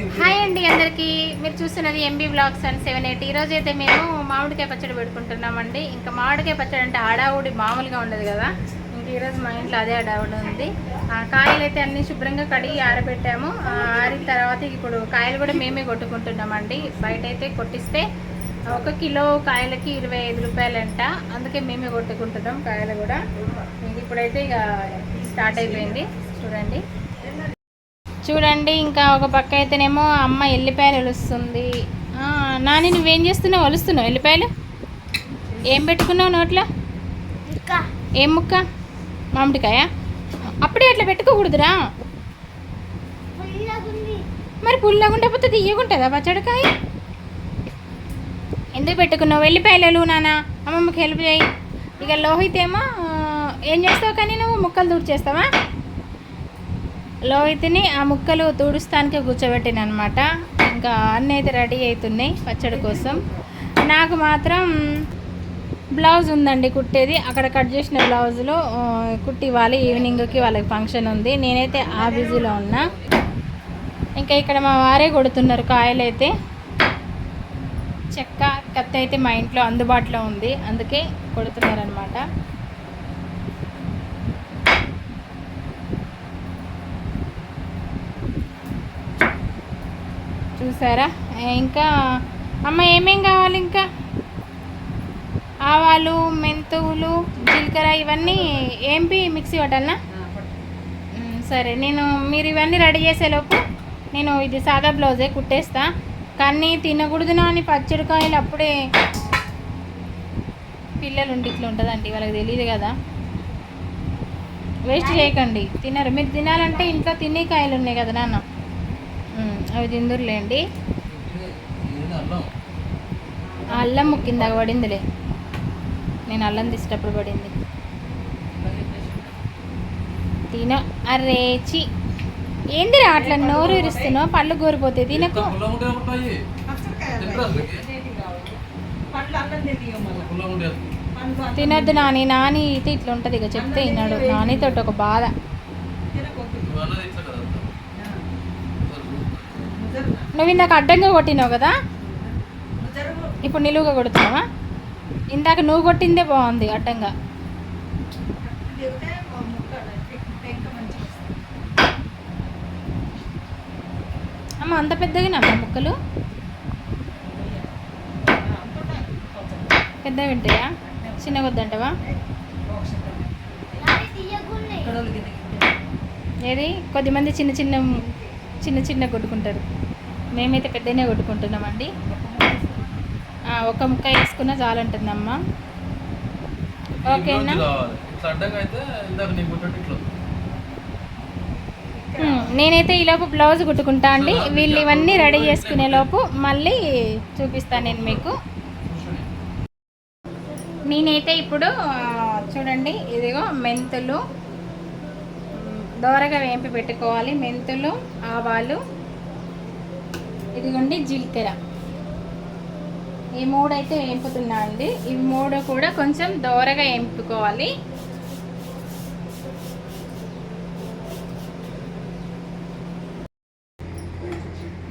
Hi అండి అందరికీ. మీరు చూస్తున్నది MB blogs and seven eight ఈరోజు అయితే మేము మామిడికాయ పచ్చడి పెట్టుకుంటున్నామండి ఇంకా మామిడికాయ పచ్చడి అంటే ఆడావుడి మామూలుగా ఉండదు కదా. ఇంక ఈరోజు మా ఇంట్లో అదే ఆడావుడి ఉంది. ఆ కాయలు అయితే అన్ని శుభ్రంగా కడిగి ఆరబెట్టాము. ఆరిన తర్వాత ఇప్పుడు కాయలు కూడా మేమే కొట్టుకుంటున్నామండి. బయట అయితే కొట్టిస్తే ఒక కిలో కాయలకి ఇరవై ఐదు రూపాయలంట. అందుకే మేమే కొట్టుకుంటున్నాం కాయలు కూడా. ఇంక ఇప్పుడైతే ఇక స్టార్ట్ అయిపోయింది. చూడండి. చూడండి ఇంకా ఒక పక్క అయితేనేమో అమ్మ ఎల్లిపాయలు ఒలుస్తుంది. నాని నువ్వేం చేస్తున్నావు? ఒలుస్తున్నావు ఎల్లిపాయలు? ఏం పెట్టుకున్నావు నోట్లో? ఏం ముక్క? మామిడికాయ? అప్పుడే అట్లా పెట్టుకోకూడదురా. మరి పుల్లగా ఉండకపోతే తీయగుంటుందా పచ్చడికాయ? ఎందుకు పెట్టుకున్నావు? వెళ్ళిపాయలు నాన్న అమ్మమ్మకి హెల్ప్ చేయి. ఇక లోహిత్ ఏమో ఆ, ఏం చేస్తావు కానీ నువ్వు? ముక్కలు దూర్ చేస్తావా లోహిత్ని ఆ ముక్కలు తుడుస్తానికి కూర్చోబెట్టిన అనమాట ఇంకా అన్నీ అయితే రెడీ అవుతున్నాయి పచ్చడి కోసం. నాకు మాత్రం బ్లౌజ్ ఉందండి కుట్టేది. అక్కడ కట్ చేసిన బ్లౌజ్లో కుట్టి ఇవ్వాలి ఈవినింగ్కి వాళ్ళకి ఫంక్షన్ ఉంది. నేనైతే ఆ బిజీలో ఉన్నా. ఇంకా ఇక్కడ మా వారే కొడుతున్నారు కాయలు అయితే చెక్క కత్తి అయితే మా ఇంట్లో అందుబాటులో ఉంది. అందుకే కొడుతున్నారు చూసారా? ఇంకా అమ్మ ఏమేం కావాలి ఇంకా? ఆవాలు మెంతువులు జీలకర్ర ఇవన్నీ ఏంపి? మిక్సీ పట్టాలనా? సరే నేను మీరు ఇవన్నీ రెడీ చేసేలోపు నేను ఇది సాదా బ్లౌజే కుట్టేస్తా. కానీ తినకూడదు అని పచ్చడికాయలు అప్పుడే పిల్లలు ఉండి ఇట్లా ఉంటుందండి వాళ్ళకి తెలియదు కదా. వేస్ట్ చేయకండి తినరు. మీరు తినాలంటే ఇంట్లో తినే కాయలు ఉన్నాయి కదా నాన్న. అవి తిందురులేండి. అల్లం ముక్కిందాక పడిందిలే. నేను అల్లం తీసేటప్పుడు పడింది. తిన. అరేచి ఏందిరా అట్లా నోరు ఇరుస్తున్నావు పళ్ళు గోరిపోతాయి. తినకు. తినద్దు నాని. నాని అయితే ఇట్లా ఉంటుంది ఇక. చెప్తే విన్నాడు నానితోటి ఒక బాధ. నువ్వు ఇందాక అడ్డంగా కొట్టినావు కదా? ఇప్పుడు నిలువుగా కొడుతున్నావా? ఇందాక నువ్వు కొట్టిందే బాగుంది అడ్డంగా. అమ్మ అంత పెద్దగా అమ్మ ముక్కలు? పెద్దగా ఉంటాయా? చిన్నగా వద్దంటావా? ఏది? కొద్దిమంది చిన్న చిన్న చిన్న చిన్న కొట్టుకుంటారు. మేమైతే పెద్దనే కొట్టుకుంటున్నామండి. ఒక ముక్క వేసుకున్నా చాలంటుందమ్మా. ఓకేనా? నేనైతే ఈలోపు బ్లౌజ్ కుట్టుకుంటా అండి. వీళ్ళు ఇవన్నీ రెడీ చేసుకునే లోపు మళ్ళీ చూపిస్తాను నేను మీకు. నేనైతే ఇప్పుడు చూడండి ఇదిగో మెంతులు. దోరగా వేంపి పెట్టుకోవాలి. మెంతులు ఆవాలు ఇదిగోండి జీలకర్ర. ఈ మూడు అయితే వేంపుతున్నా అండి. ఈ మూడు కూడా కొంచెం దోరగా వేంపుకోవాలి.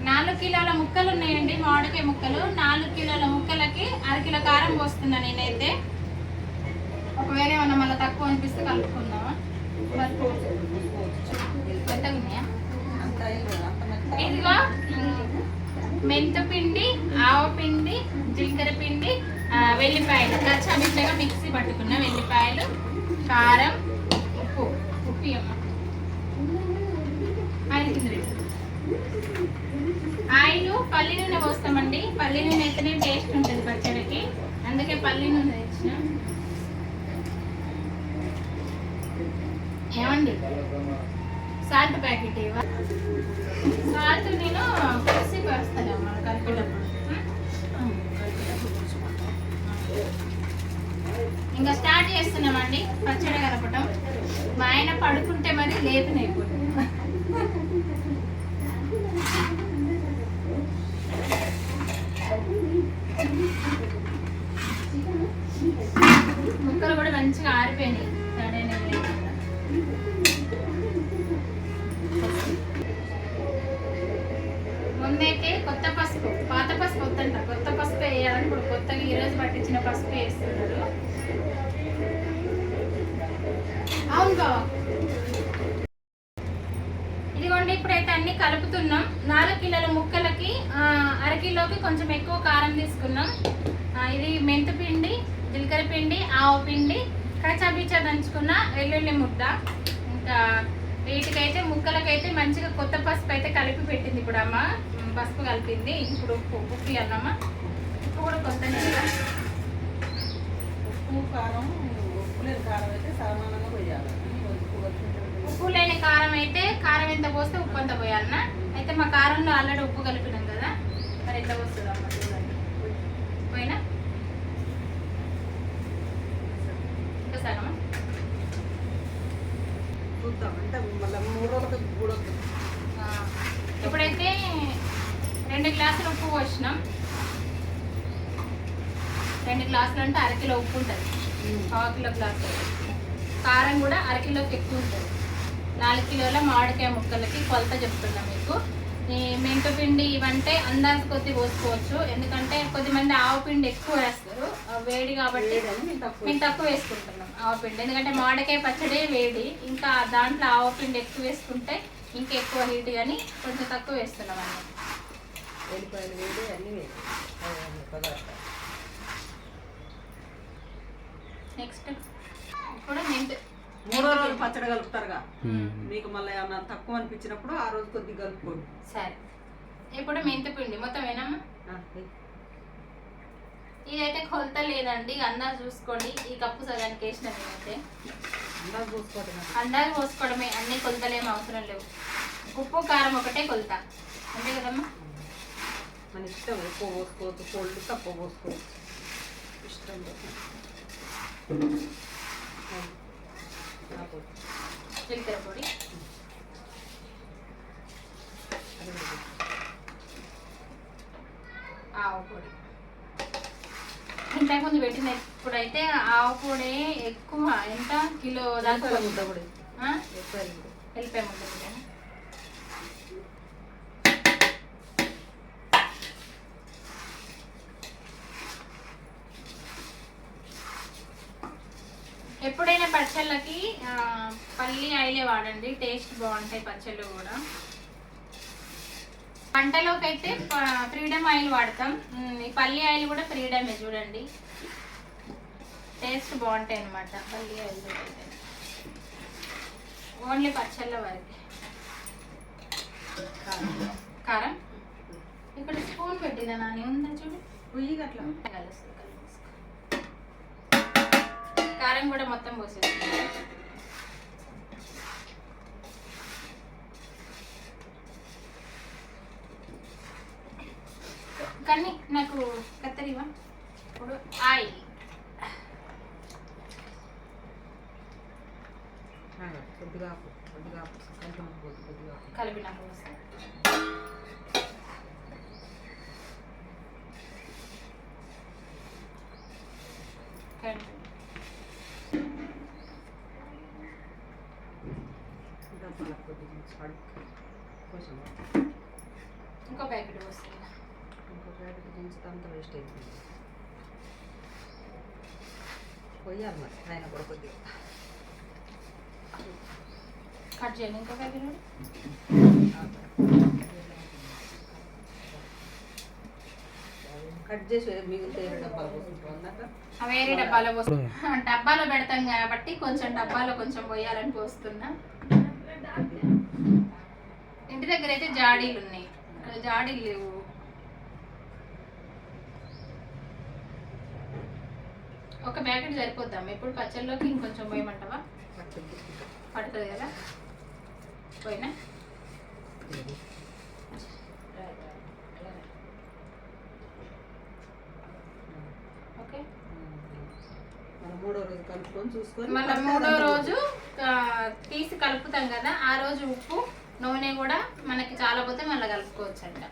నాలుగు కిలోల ముక్కలు ఉన్నాయండి మామిడికాయ ముక్కలు. నాలుగు కిలోల ముక్కలకి అరకిలో కారం పోస్తున్నా నేనైతే. ఒకవేళ ఏమన్నా మళ్ళీ తక్కువ అనిపిస్తే కలుపుకుందామా? ఇదిగో. మెంతు పిండి ఆవ పిండి జీలకర్ర పిండి వెల్లిపాయలు. కచ్చామిచ్చగా మిక్సీ పట్టుకున్న వెల్లిపాయలు కారం ఉప్పు. ఉప్పు ఆయన ఆయిల్ పల్లి నూనె పోస్తామండి. పల్లి నూనె అయితేనే టేస్ట్ ఉంటుంది పచ్చడికి. అందుకే పల్లి నూనె తెచ్చిన. ఏమండి? సాల్ట్ ప్యాకెట్ ఇవ్వ. సాల్ట్ నేను కలిసి పరుస్తాను మన కలిపేటప్పుడు. ఇంకా స్టార్ట్ చేస్తున్నామండి పచ్చడి కలపటం. మా ఆయన పడుకుంటే మరి లేపినైపోతుంది. ఈరోజు రోజు పట్టించిన పసుపు వేస్తున్నారు. అవును బావ. ఇదిగోండి ఇప్పుడైతే అన్ని కలుపుతున్నాం. నాలుగు కిలోల ముక్కలకి అరకిలోకి కొంచెం ఎక్కువ కారం తీసుకున్నాం. ఇది ఇది మెంతిపిండి జీలకర్ర పిండి ఆవు పిండి కచాబీచా దంచుకున్న వెల్లుల్లి ముద్ద. ఇంకా వీటికైతే ముక్కలకైతే మంచిగా కొత్త పసుపు అయితే కలిపి పెట్టింది ఇప్పుడు అమ్మ పసుపు కలిపింది ఇప్పుడు ఉప్పు ఉప్పు అన్నమ్మ ఉప్పు కూడా కొత్తనే కదా. ఉప్పు కారం ఉప్పు లేని కారం అయితే సమానంగా పోయాలి. ఉప్పు లేని కారం అయితే కారం ఎంత పోస్తే ఉప్పు అంత పోయాలన్న అయితే మా కారంలో ఆల్రెడీ ఉప్పు కలిపినాం కదా. మరి ఎంత పోస్తుంది అమ్మ చూడండి. పోయినా? ఇంకా సగమా చూద్దాం. అంటే మళ్ళీ మూడు రోజులకి ఇప్పుడైతే రెండు గ్లాసులు ఉప్పు పోసినాం. రెండు గ్లాసులు అంటే అరకిలో ఉప్పు ఉంటుంది. పావు కిలో గ్లాసు. కారం కూడా అరకిలోకి ఎక్కువ ఉంటుంది. నాలుగు కిలోల మామిడికాయ ముక్కలకి కొలత చెప్తున్నా మీకు. ఈ మెంతు పిండి ఇవంటే అందాజు కొద్ది పోసుకోవచ్చు. ఎందుకంటే కొద్దిమంది ఆవు పిండి ఎక్కువ వేస్తారు. వేడి కాబట్టి మేము తక్కువ వేసుకుంటున్నాం ఆవు పిండి. ఎందుకంటే మామిడికాయ పచ్చడే వేడి. ఇంకా దాంట్లో ఆవు పిండి ఎక్కువ వేసుకుంటే ఇంకా ఎక్కువ హీట్ కానీ కొంచెం తక్కువ వేస్తున్నాం అన్నమాట ఎల్లిపాయలు వేడి అన్నీ వేడి అవన్నీ పదార్థాలు నెక్స్ట్ ఇప్పుడు మెంతు మూడో రోజు పచ్చడి కలుపుతారుగా. మీకు మళ్ళీ ఏమన్నా తక్కువ అనిపించినప్పుడు ఆ రోజు కొద్దిగా కలుపుకోండి. సరే. ఇప్పుడు మెంతు పిండి. మొత్తం ఏనమ్మా. ఇదైతే కొలత లేదండి. అందాజు చూసుకోండి. ఈ కప్పు సగానికి వేసిన నేనైతే. అందాజు చూసుకోవటం అది. అందాజు పోసుకోవడమే. అన్ని కొలతలేం అవసరం లేవు. ఉప్పు కారం ఒకటే కొలత. అంతే కదమ్మా? మన ఇష్టం. ఎక్కువ పోసుకోవచ్చు కోల్డ్ తక్కువ పోసుకోవచ్చు. ఇష్టం జీలకర్ర పొడి ఆవు పొడి ఇంతకుముందు పెట్టిన ఇప్పుడైతే ఆవు పొడి ఎక్కువ ఎంత కిలో దాకా ముద్ద కూడా ఆ? ముద్ద పొడి ఎప్పుడైనా పచ్చళ్ళకి పల్లి ఆయిలే వాడండి. టేస్ట్ బాగుంటాయి పచ్చళ్ళు కూడా. వంటలోకి అయితే ఫ్రీడమ్ ఆయిల్ వాడతాం. ఈ పల్లి ఆయిల్ కూడా ఫ్రీడమే చూడండి. టేస్ట్ బాగుంటాయి అన్నమాట పల్లి ఆయిల్ ఓన్లీ పచ్చళ్ళ వరకు. కారం. ఇక్కడ స్పూన్ పెట్టిందా నాని? ఉందా చూడు? ఉల్లిగట్ల అట్లా కలుస్తుంది కారం కూడా మొత్తం పోసేస్తుంది కానీ నాకు కత్తరివా? ఇప్పుడు ఆయిల్ కొద్దిగా కొద్దిగా కొద్దిగా. కలిపిన పోస్తాను డబ్బాలో కొద్దిగా ఉంచి అడుగు. కొంచెం ఆపు. ఇంకో ప్యాకెట్ పోస్తాను ఇంకో ప్యాకెట్ వేస్ట్ అయిపోయింది. పోయాలి మరి ఆయన కూడా కొద్దిగా. కట్ చేయండి ఇంకో ప్యాకెట్ కట్ చేసి మిగిలితే డబ్బాలు పోసుకుంటాం వేరే డబ్బాలో డబ్బాలో పెడతాం కాబట్టి కొంచెం డబ్బాలో కొంచెం పోయాలని పోస్తున్నా. ఇంటి దగ్గర అయితే జాడీలు ఉన్నాయి. జాడీలు లేవు. ఒక ప్యాకెట్ సరిపోద్దాం. ఎప్పుడు పచ్చళ్ళలోకి ఇంకొంచెం పోయమంటావా? పడుతుంది కదా? పోయినా? ఓకే. మనం మూడో రోజు కలుపుకొని చూసుకొని మళ్ళీ మూడో రోజు తీసి కలుపుతాం కదా? ఆ రోజు ఉప్పు నూనె కూడా మనకి చాలా పోతే మళ్ళీ కలుపుకోవచ్చు అంట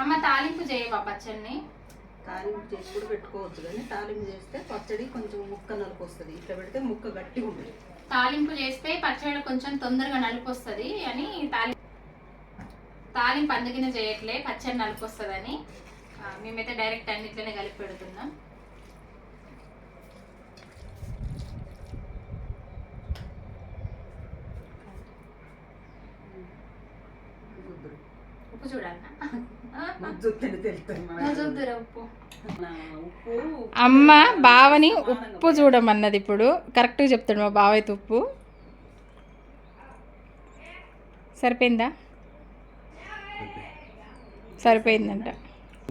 అమ్మ తాలింపు చేయవా పచ్చడిని? తాలింపు తాలింపు చేసి కూడా పెట్టుకోవచ్చు కానీ తాలింపు చేస్తే పచ్చడి కొంచెం ముక్క నలుపు వస్తుంది ఇట్లా పెడితే ముక్క గట్టిగా ఉంటుంది తాలింపు చేస్తే పచ్చడి కొంచెం తొందరగా నలుపు వస్తుంది అని తాలింపు తాలింపు అందుకనే చేయట్లే పచ్చడి నలుపు వస్తుందని ఆ, మేమైతే డైరెక్ట్ అన్నిట్లోనే కలిపి పెడుతున్నాం. ఉప్పు చూడాలన్నా ఉప్పు. అమ్మ బావని ఉప్పు చూడమన్నది ఇప్పుడు. కరెక్ట్గా చెప్తాడు మా బావ అయితే ఉప్పు. సరిపోయిందా? సరిపోయిందంట.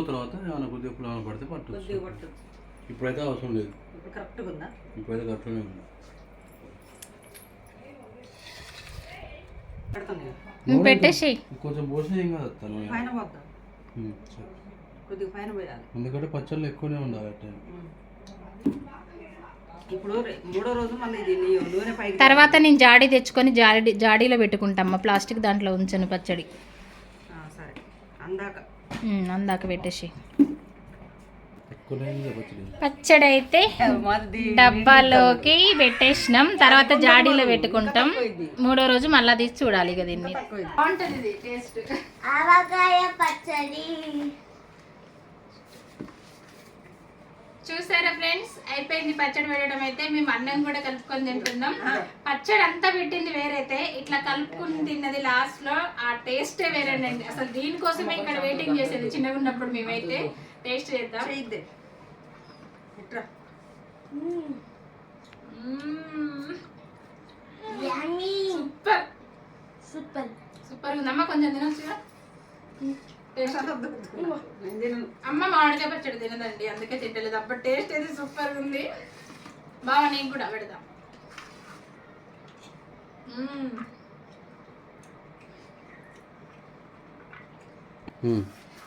తర్వాత ఏమైనా కొద్దిగా ఏమైనా పడితే ఇప్పుడైతే అవసరం లేదు. ఇప్పుడు కరెక్ట్గా ఉందా? ఇప్పుడైతే కరెక్ట్గానే ఉంది. నువ్వు కొంచెం పోస్తే ఏం కాదు తను పైన పోద్దాం. ఉమ్, సరే. కొద్దిగా పైన పోయాలి. ఎందుకంటే పచ్చళ్ళు ఎక్కువనే ఉండాలి ఇప్పుడు మూడో రోజు మళ్ళీ నూనె తర్వాత నేను జాడీ తెచ్చుకొని జాడీ జాడీలో పెట్టుకుంటామ్మా ప్లాస్టిక్ దాంట్లో ఉంచను పచ్చడి. అందాక. అందాక పెట్టేసి. పచ్చడి అయితే మాది డబ్బాలోకి పెట్టేసినాం. తర్వాత జాడీలో పెట్టుకుంటాం. మూడో రోజు మళ్ళా తీసి చూడాలి ఇక దీన్ని. పచ్చడి. చూసారా ఫ్రెండ్స్? అయిపోయింది పచ్చడి పెట్టడం అయితే. మేము అన్నం కూడా కలుపుకొని తింటున్నాం. పచ్చడి అంతా పెట్టింది వేరైతే. ఇట్లా కలుపుకుని తిన్నది లాస్ట్లో ఆ టేస్టే వేరేనండి. అసలు దీనికోసమే ఇక్కడ వెయిటింగ్ చేసేది చిన్నగా ఉన్నప్పుడు మేమైతే. టేస్ట్ చేద్దాం. సూపర్. సూపర్. సూపర్ ఉందమ్మా కొంచెం తినను. అమ్మ మామిడికాయ పచ్చడి తినదండి అందుకే తింటలేదు. అప్పుడు టేస్ట్ అయితే సూపర్ ఉంది. బాగా నేను కూడా పెడదాం.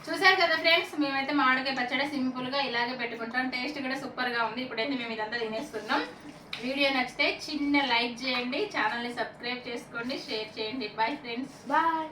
చూసారు కదా ఫ్రెండ్స్ మేమైతే మామిడికాయ పచ్చడి సింపుల్గా ఇలాగే పెట్టుకుంటాం. టేస్ట్ కూడా సూపర్గా ఉంది. ఇప్పుడైతే మేము ఇదంతా తినేస్తున్నాం. వీడియో నచ్చితే చిన్న లైక్ చేయండి. ఛానల్ని సబ్స్క్రైబ్ చేసుకోండి. షేర్ చేయండి. Bye friends bye